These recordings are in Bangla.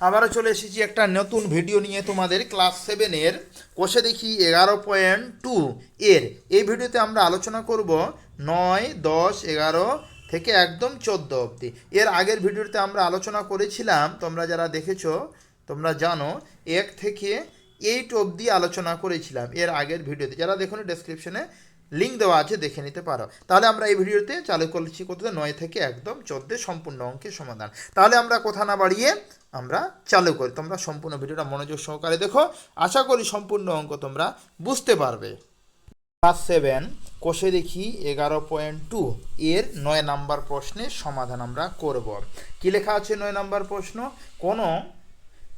আবারও চলে এসেছি একটা নতুন ভিডিও নিয়ে তোমাদের ক্লাস সেভেনের কোষে দেখি এগারো পয়েন্ট টু এর। এই ভিডিওতে আমরা আলোচনা করব নয়, দশ, এগারো থেকে একদম চোদ্দ অবধি। এর আগের ভিডিওতে আমরা আলোচনা করেছিলাম, তোমরা যারা দেখেছ, তোমরা জানো, এক থেকে এইট অবধি আলোচনা করেছিলাম এর আগের ভিডিওতে যারা দেখুন ডেসক্রিপশনে লিঙ্ক দেওয়া আছে, দেখে নিতে পারো। তাহলে আমরা এই ভিডিওতে চালু করছি কোথাও নয় থেকে একদম চোদ্দে সম্পূর্ণ অঙ্কের সমাধান। তাহলে আমরা কথা না বাড়িয়ে আমরা চালু করি। তোমরা সম্পূর্ণ ভিডিওটা মনোযোগ সহকারে দেখো। আশা করি সম্পূর্ণ অঙ্ক তোমরা বুঝতে পারবে। ক্লাস সেভেন কোষে দেখি এগারো পয়েন্ট টু এর নয় নাম্বার প্রশ্নের সমাধান আমরা করব। কি লেখা আছে নয় নাম্বার প্রশ্ন? কোনো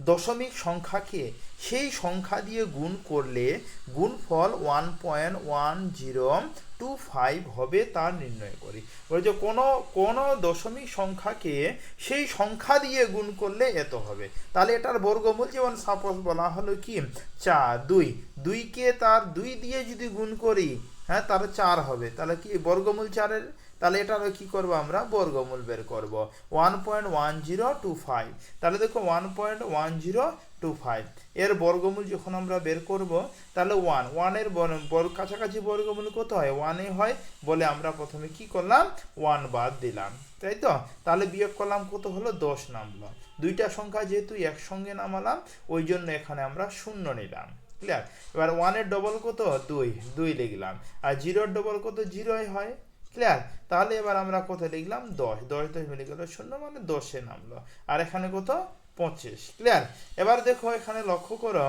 দশমিক সংখ্যাকে সেই সংখ্যা দিয়ে গুণ করলে গুণফল one point one zero two five হবে তা নির্ণয় করি। বলছে কোনো কোনো দশমিক সংখ্যাকে সেই সংখ্যা দিয়ে গুণ করলে এত হবে। তাহলে এটার বর্গমূল যেমন সাপোজ বলা হলো কি? চার, দুই। দুইকে তার দুই দিয়ে যদি গুণ করি হ্যাঁ তাহলে চার হবে। তাহলে কি বর্গমূল চারের, তাহলে এটা এটারও কি করব আমরা? বর্গমূল বের করব। One point one zero two five তাহলে দেখো one point one zero two five এর বর্গমূল যখন আমরা বের করব, তাহলে ওয়ান ওয়ানের বর্গ কাছাকাছি বর্গমূল কত হয়? ওয়ানে হয় বলে আমরা প্রথমে কি করলাম? ওয়ান বাদ দিলাম। তাই তো? তাহলে বিয়োগ করলাম কত হলো? দশ নামলো। দুইটা সংখ্যা যেহেতু একসঙ্গে নামালাম, ওই জন্য এখানে আমরা শূন্য নিলাম। ক্লিয়ার এবার ওয়ানের ডবল কত? দুই দুই লিখলাম। আর জিরোর ডবল কত? জিরোই হয়। ক্লিয়ার তাহলে এবার আমরা কত লিখলাম? দশ। দশ দশ মিলে গেল শূন্য মানে দশে নামলো। আর এখানে কত? পঁচিশ। ক্লিয়ার এবার দেখো এখানে লক্ষ্য করো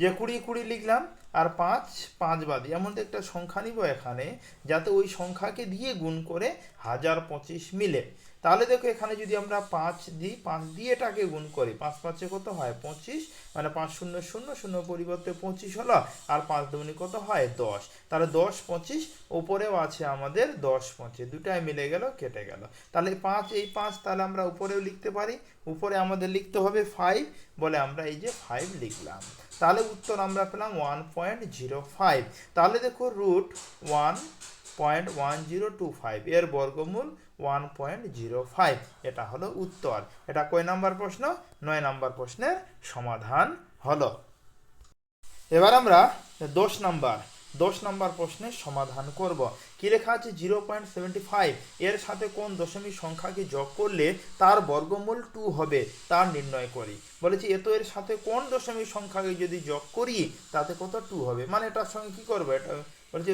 যে কুড়ি কুড়ি লিখলাম আর পাঁচ পাঁচ বাদি এমন একটা সংখ্যা নিব এখানে, যাতে ওই সংখ্যাকে দিয়ে গুণ করে হাজার পঁচিশ মিলে। তাহলে দেখো এখানে যদি আমরা পাঁচ দিই, পাঁচ দিয়ে এটাকে গুণ করি, পাঁচ পাঁচে কত হয়? পঁচিশ মানে পাঁচ শূন্য শূন্য শূন্য পরিবর্তে পঁচিশ হলো, আর পাঁচ দুগুনি কত হয়? দশ। তাহলে দশ, পঁচিশ, উপরেও আছে আমাদের দশ, পঁচিশ। দুটাই মিলে গেল, কেটে গেল। তাহলে পাঁচ, এই পাঁচ তাহলে আমরা উপরেও লিখতে পারি। উপরে আমাদের লিখতে হবে ফাইভ বলে আমরা এই যে ফাইভ লিখলাম। তাহলে উত্তর আমরা পেলাম ওয়ান পয়েন্ট জিরো ফাইভ তাহলে দেখো root one point one zero two five এর বর্গমূল ওয়ান পয়েন্ট জিরো ফাইভ এটা হলো উত্তর। এটা কয় নাম্বার প্রশ্ন? নয় নাম্বার প্রশ্নের সমাধান হলো। এবার আমরা দশ নাম্বার। দশ নাম্বার প্রশ্নের সমাধান করব। কি লেখা আছে? জিরো পয়েন্ট সেভেন্টি ফাইভ এর সাথে কোন দশমিক সংখ্যাকে যোগ করলে তার বর্গমূল টু হবে? তার নির্ণয় করি। বলেছি এত এর সাথে কোন দশমিক সংখ্যাকে যদি যোগ করি, তাতে কত টু হবে? মানে এটার সঙ্গে কি করব? এটা বলছে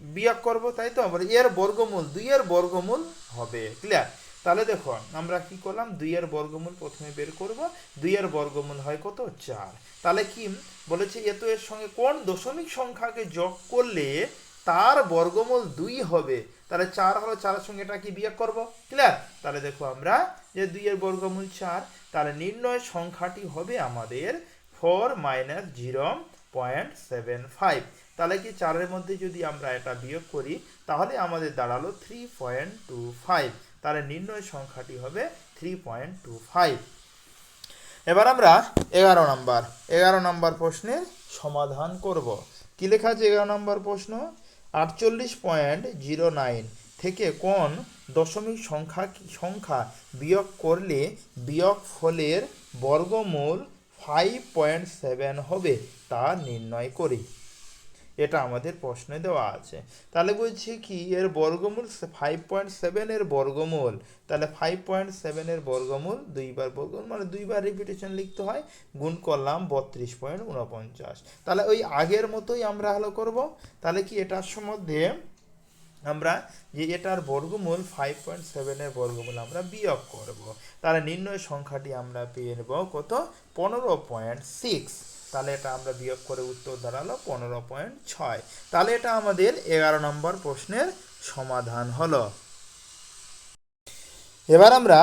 বিয়োগ করব, তাই তো? বলে, এর বর্গমূল, দুইয়ের বর্গমূল হবে। ক্লিয়ার তাহলে দেখো আমরা কি করলাম? দুইয়ের বর্গমূল প্রথমে বের করব। দুইয়ের বর্গমূল হয় কত? চার। তাহলে কি? বলেছে এত এর সঙ্গে কোন দশমিক সংখ্যাকে যোগ করলে তার বর্গমূল দুই হবে? তাহলে চার হলো, চারের সঙ্গে এটা কি বিয়োগ করব? ক্লিয়ার তাহলে দেখো আমরা, যে দুইয়ের বর্গমূল চার, তাহলে নির্ণয় সংখ্যাটি হবে আমাদের four minus zero point seven five তাহলে কি চারের মধ্যে যদি আমরা এটা বিয়োগ করি, তাহলে আমাদের দাঁড়াল থ্রি পয়েন্ট টু ফাইভ তাহলে নির্ণয় সংখ্যাটি হবে থ্রি পয়েন্ট টু ফাইভ এবার আমরা এগারো নম্বর এগারো নম্বর প্রশ্নের সমাধান করব। কি লেখা আছে এগারো নম্বর প্রশ্ন? আটচল্লিশ পয়েন্ট জিরো নাইন থেকে কোন দশমিক সংখ্যা সংখ্যা বিয়োগ করলে বিয়োগ ফলের বর্গমূল ফাইভ পয়েন্ট সেভেন হবে, তা নির্ণয় করি। এটা আমাদের প্রশ্নে দেওয়া আছে। তাহলে বলছি কি, এর বর্গমূল ফাইভ পয়েন্ট সেভেনের বর্গমূল। তাহলে ফাইভ পয়েন্ট সেভেনের বর্গমূল দুইবার বর্গমূল মানে দুইবার রিপিটেশন লিখতে হয়, গুণ করলাম বত্রিশ পয়েন্ট উনপঞ্চাশ তাহলে ওই আগের মতোই আমরা হলো করব। তাহলে কি এটার সম্বন্ধে আমরা যে এটার বর্গমূল ফাইভ পয়েন্ট সেভেনের বর্গমূল আমরা বিয়োগ করব। তাহলে নির্ণয় সংখ্যাটি আমরা পেয়ে নেব কত? পনেরো পয়েন্ট সিক্স তাহলে এটা আমরা বিয়োগ করে উত্তর দাঁড়াল পনেরো পয়েন্ট ছয়। তাহলে এটা আমাদের এগারো নম্বর প্রশ্নের সমাধান হলো। এবার আমরা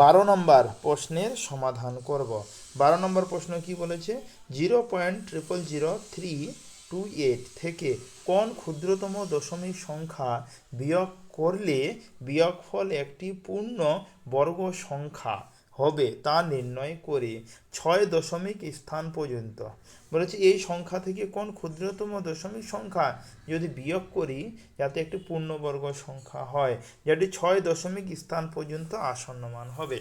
বারো নম্বর প্রশ্নের সমাধান করব। বারো নম্বর প্রশ্ন কি বলেছে? Zero point triple zero three two eight থেকে কোন ক্ষুদ্রতম দশমিক সংখ্যা বিয়োগ করলে বিয়োগফল একটি পূর্ণ বর্গ সংখ্যা? হবে তা নির্ণয় করে ছয় দশমিক স্থান পর্যন্ত। বলেছে, এই সংখ্যা থেকে কোন ক্ষুদ্রতম দশমিক সংখ্যা যদি বিয়োগ করি, যাতে একটি পূর্ণবর্গ সংখ্যা হয়, যেটি ছয় দশমিক স্থান পর্যন্ত আসন্নমান হবে।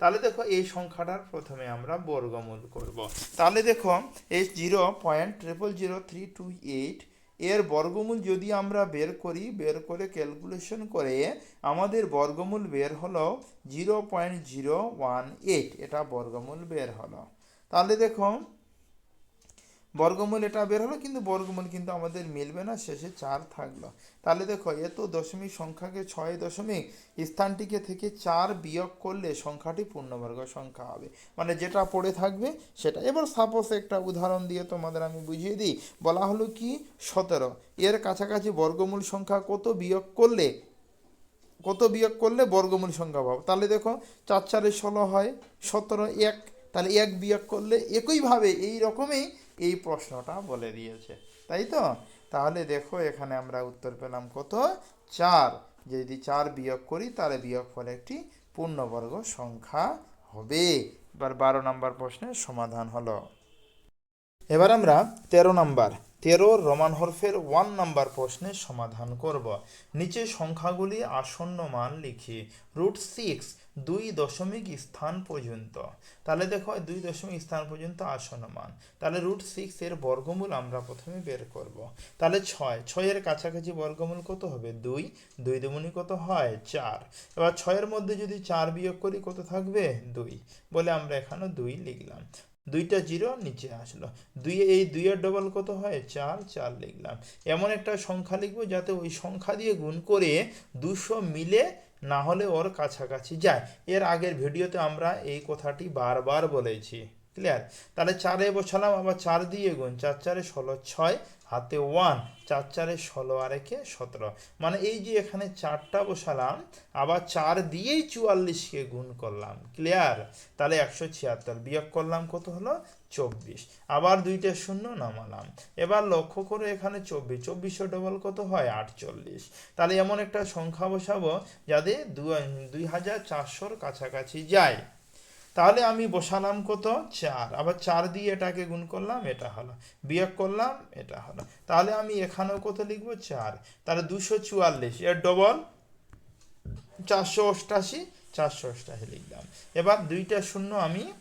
তাহলে দেখো, এই সংখ্যাটার প্রথমে আমরা বর্গমূল করব। তাহলে দেখো এই zero point triple zero three two eight এর বর্গমূল যদি আমরা বের করি, বের করে ক্যালকুলেশন করে, আমাদের বর্গমূল বের হলো zero point zero one eight এটা বর্গমূল বের হলো। তাহলে দেখো বর্গমূল এটা বের হলো, কিন্তু বর্গমূল কিন্তু আমাদের মিলবে না, শেষে চার থাকল। তাহলে দেখো, এত দশমিক সংখ্যাকে ছয় দশমিক স্থানটিকে থেকে চার বিয়োগ করলে সংখ্যাটি পূর্ণবর্গ সংখ্যা হবে। মানে যেটা পড়ে থাকবে সেটা। এবার সাপোজ একটা উদাহরণ দিয়ে তোমাদের আমি বুঝিয়ে দিই। বলা হলো কি? সতেরো। এর কাছাকাছি বর্গমূল সংখ্যা কত বিয়োগ করলে, কত বিয়োগ করলে বর্গমূল সংখ্যা পাবো? তাহলে দেখো, চার চারে ষোলো হয়, সতেরো এক। তাহলে এক বিয়োগ করলে একইভাবে এই রকমই এই প্রশ্নটা বলে দিয়েছে। তাই তো? তাহলে দেখো, এখানে আমরা উত্তর পেলাম কত? চার। যদি চার বিয়োগ করি, তাহলে বিয়োগ ফলে একটি পূর্ণবর্গ সংখ্যা হবে। এবার বারো নম্বর প্রশ্নের সমাধান হলো। এবার আমরা তেরো নাম্বার। তেরো রোমান হরফের ওয়ান নাম্বার প্রশ্নের সমাধান করব। নিচে সংখ্যাগুলি আসন্ন মান লিখি। রুট সিক্স দুই দশমিক স্থান পর্যন্ত। তাহলে দেখো দুই দশমিক স্থান পর্যন্ত আসন মান তাহলে রুট সিক্স এর বর্গমূল আমরা প্রথমে বের করব। তাহলে ছয়। ছয়ের কাছাকাছি বর্গমূল কত হবে? দুই। দুই দুগুণী কত হয়? চার। এবার ছয়ের মধ্যে যদি চার বিয়োগ করি কত থাকবে? দুই। বলে আমরা এখানে দুই লিখলাম। দুইটা জিরো নিচে আসলো। দুই এই দুইয়ের ডবল কত হয়? চার। চার লিখলাম। এমন একটা সংখ্যা লিখব যাতে ওই সংখ্যা দিয়ে গুণ করে দুশো মিলে না হলে ওর কাছাকাছি যায়। এর আগের ভিডিওতে আমরা এই কথাটি বারবার বলেছি। ক্লিয়ার? তাহলে চারে বসালাম, আবার চার দিয়ে গুণ। চার চারে ষোলো, ছয়, হাতে ওয়ান। চার চারে ষোলো আর একে সতেরো। মানে এই যে এখানে চারটা বসালাম, আবার চার দিয়েই চুয়াল্লিশকে গুণ করলাম। ক্লিয়ার? তাহলে একশো ছিয়াত্তর বিয়োগ করলাম কত হলো? চব্বিশ। আবার দুইটা শূন্য নামালাম। এবার লক্ষ্য করে এখানে চব্বিশ। চব্বিশশো ডবল কত হয়? আটচল্লিশ। তাহলে এমন একটা সংখ্যা বসাবো যাতে দুই হাজার চারশোর কাছাকাছি যায়। তাহলে আমি বসালাম কত? চার। আবার চার দিয়ে এটাকে গুণ করলাম, এটা হলো। বিয়োগ করলাম, এটা হলো। তাহলে আমি এখানেও কত লিখব? চার। তাহলে দুশো চুয়াল্লিশ। এর ডবল চারশো অষ্টাশি চারশো অষ্টাশি লিখলাম। এবার দুইটা শূন্য আমি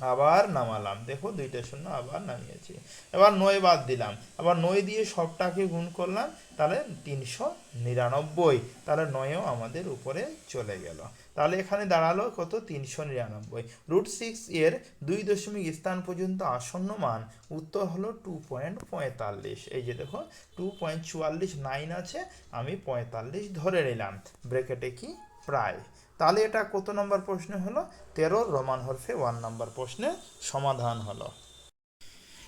আবার নামালাম। দেখো দুইটা শূন্য আবার নামিয়েছি। এবার নয় বাদ দিলাম। আবার নয় দিয়ে সবটাকে গুণ করলাম, তাহলে তিনশো নিরানব্বই। তাহলে নয়ও আমাদের উপরে চলে গেল। তাহলে এখানে দাঁড়াল কত? তিনশো নিরানব্বই। রুট সিক্স এর দুই দশমিক স্থান পর্যন্ত আসন্ন মান, উত্তর হলো টু পয়েন্ট পঁয়তাল্লিশ। এই যে দেখো, টু পয়েন্ট চুয়াল্লিশ নাইন আছে, আমি পঁয়তাল্লিশ ধরে নিলাম। ব্রেকেটে কি? প্রায়। তাহলে এটা কত নম্বর প্রশ্ন হলো? তেরো, রোমান হরফে ওয়ান নম্বর প্রশ্নের সমাধান হলো।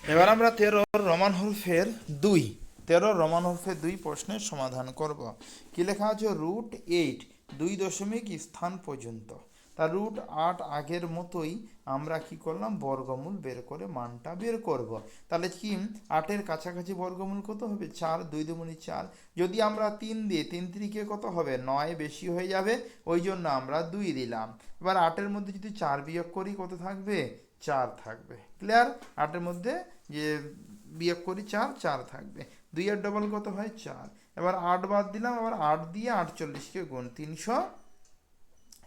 এবার আমরা তেরো, রোমান হরফের দুই, তেরো, রোমান হরফে দুই প্রশ্নের সমাধান করব। কি লেখা আছে? রুট এইট, দুই দশমিক স্থান পর্যন্ত। তা রুট আট আগের মতোই আমরা কি করলাম? বর্গমূল বের করে মানটা বের করব। তাহলে কি? আটের কাছাকাছি বর্গমূল কত হবে? চার, দুই দুগুণি চার। যদি আমরা তিন দিই তিন তিরিকে কত হবে? নয় বেশি হয়ে যাবে, ওই জন্য আমরা দুই দিলাম। এবার আটের মধ্যে যদি চার বিয়োগ করি, কত থাকবে? চার থাকবে। ক্লিয়ার? আটের মধ্যে যে বিয়োগ করি, চার চার থাকবে। দুইয়ের ডবল কত হয়? চার। এবার আট বাদ দিলাম আবার আট দিয়ে আটচল্লিশকে গুণ তিনশো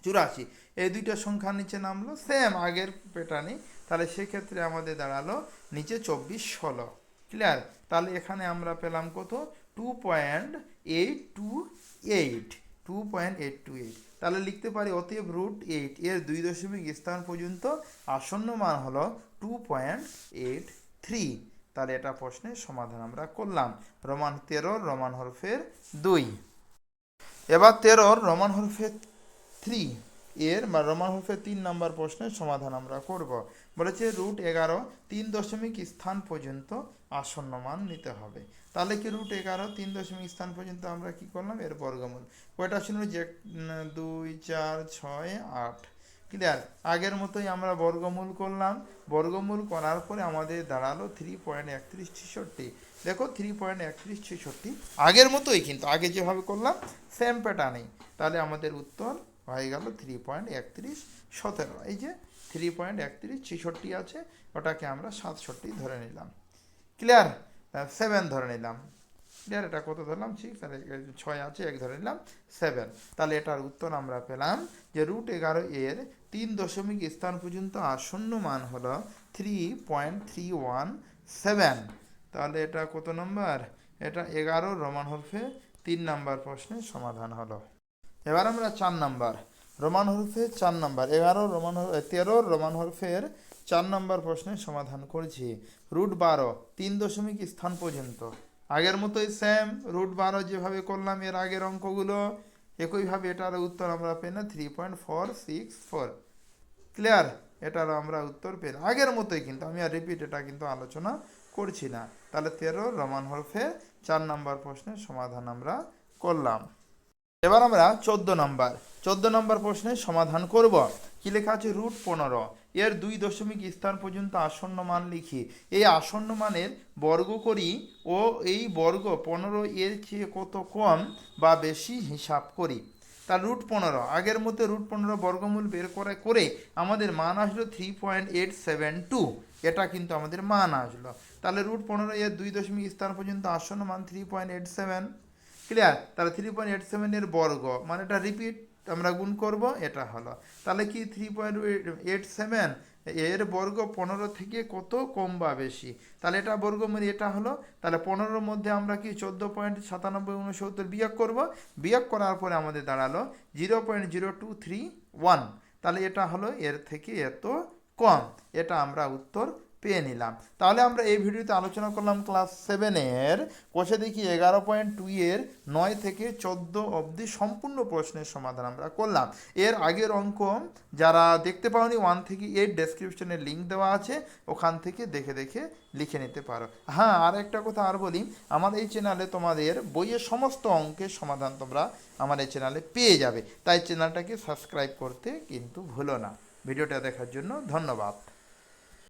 চুরাশি। এই দুইটা সংখ্যা নিচে নামলো সেম আগের প্যাটার্নই তাহলে সেক্ষেত্রে আমাদের দাঁড়াল নিচে চব্বিশ ষোলো। ক্লিয়ার তাহলে এখানে আমরা পেলাম কত? Two point eight two eight two point eight two eight তাহলে লিখতে পারি অতএব রুট এইট এর দুই দশমিক স্থান পর্যন্ত আসন্ন মান হলো টু পয়েন্ট এইট থ্রি তাহলে এটা প্রশ্নের সমাধান আমরা করলাম। রোমান তেরোর রোমান হরফের দুই। এবার তেরোর রোমান হরফের থ্রি এর বা রোমান হরফের তিন নম্বর প্রশ্নের সমাধান আমরা করব। বলেছে রুট এগারো, তিন দশমিক স্থান পর্যন্ত আসন্ন মান নিতে হবে। তাহলে কি রুট এগারো, তিন দশমিক স্থান পর্যন্ত আমরা কি করলাম? এর বর্গমূল। কয়টা ছিল? যে দুই, চার, ছয়, আট। ক্লিয়ার আগের মতোই আমরা বর্গমূল করলাম। বর্গমূল করার পরে আমাদের দাঁড়াল থ্রি পয়েন্ট একত্রিশ ছেষট্টি। দেখো থ্রি পয়েন্ট একত্রিশ ছেষট্টি আগের মতোই কিন্তু আগে যেভাবে করলাম সেম প্যাটার্নেই তাহলে আমাদের উত্তর হয়ে গেল থ্রি পয়েন্ট একত্রিশ সতেরো। এই যে থ্রি পয়েন্ট একত্রিশ ছেষট্টি আছে, ওটাকে আমরা সাতষট্টি ধরে নিলাম। ক্লিয়ার সেভেন ধরে নিলাম। ক্লিয়ার এটা কত ধরলাম? সিক্স আর ছয় আছে, এক ধরে নিলাম সেভেন তাহলে এটার উত্তর আমরা পেলাম যে রুট এগারো এর তিন দশমিক স্থান পর্যন্ত আসন্ন মান হলো three point three one seven তাহলে এটা কত নম্বর এটা এগারো, রোমান হরফে তিন নাম্বার প্রশ্নের সমাধান হলো। এবার আমরা চার নাম্বার। রোমান হরফে চার নাম্বার। এগারো রোমান তেরো, রোমান হরফের চার নাম্বার প্রশ্নের সমাধান করছি। রুট বারো, তিন দশমিক স্থান পর্যন্ত। আগের মতোই সেম রুট বারো যেভাবে করলাম, এর আগের অঙ্কগুলো, একইভাবে এটার উত্তর আমরা না three point four six four clear এটারও আমরা উত্তর পেলাম আগের মতোই কিন্তু, আমি আর রিপিট এটা কিন্তু আলোচনা করছি না। তাহলে তেরো, রোমান হরফে চার নাম্বার প্রশ্নের সমাধান আমরা করলাম। এবার আমরা চোদ্দ নম্বর। চোদ্দ নম্বর প্রশ্নের সমাধান করব। কি লেখা আছে? রুট পনেরো। এর দুই দশমিক স্থান পর্যন্ত আসন্ন মান লিখি। এই আসন্ন মানের বর্গ করি ও এই বর্গ পনেরো এর চেয়ে কত কম বা বেশি হিসাব করি? তার রুট পনেরো। আগের মধ্যে রুট পনেরো বর্গমূল বের করে করে আমাদের মান আসলো three point eight seven two এটা কিন্তু আমাদের মান আসলো। তাহলে রুট পনেরো এর দুই দশমিক স্থান পর্যন্ত আসন্ন মান three point eight seven clear তাহলে থ্রি পয়েন্ট এইট সেভেনের বর্গ মানে এটা রিপিট আমরা গুণ করব, এটা হলো। তাহলে কি থ্রি পয়েন্ট এইট সেভেন এর বর্গ পনেরো থেকে কত কম বা বেশি? তাহলে এটা বর্গ মানে এটা হলো, তাহলে পনেরোর মধ্যে আমরা কি চোদ্দ পয়েন্ট সাতানব্বই উনসত্তর বিয়োগ করব? বিয়োগ করার পরে আমাদের দাঁড়াল zero point zero two three one তাহলে এটা হলো এর থেকে এত কম। এটা আমরা উত্তর পেয়ে নিলাম। তাহলে আমরা এই ভিডিওতে আলোচনা করলাম ক্লাস সেভেনের কোষে দেখি এগারো পয়েন্ট টু এর নয় থেকে চোদ্দ অবধি সম্পূর্ণ প্রশ্নের সমাধান আমরা করলাম। এর আগের অঙ্ক, যারা দেখতে পাওনি ওয়ান থেকে এইট ডেসক্রিপশনের লিঙ্ক দেওয়া আছে, ওখান থেকে দেখে দেখে লিখে নিতে পারো। হ্যাঁ আর একটা কথা আর বলি, আমার এই চ্যানেলে তোমাদের বইয়ের সমস্ত অঙ্কের সমাধান তোমরা আমার এই চ্যানেলে পেয়ে যাবে। তাই চ্যানেলটাকে সাবস্ক্রাইব করতে কিন্তু ভুলো না। ভিডিওটা দেখার জন্য ধন্যবাদ।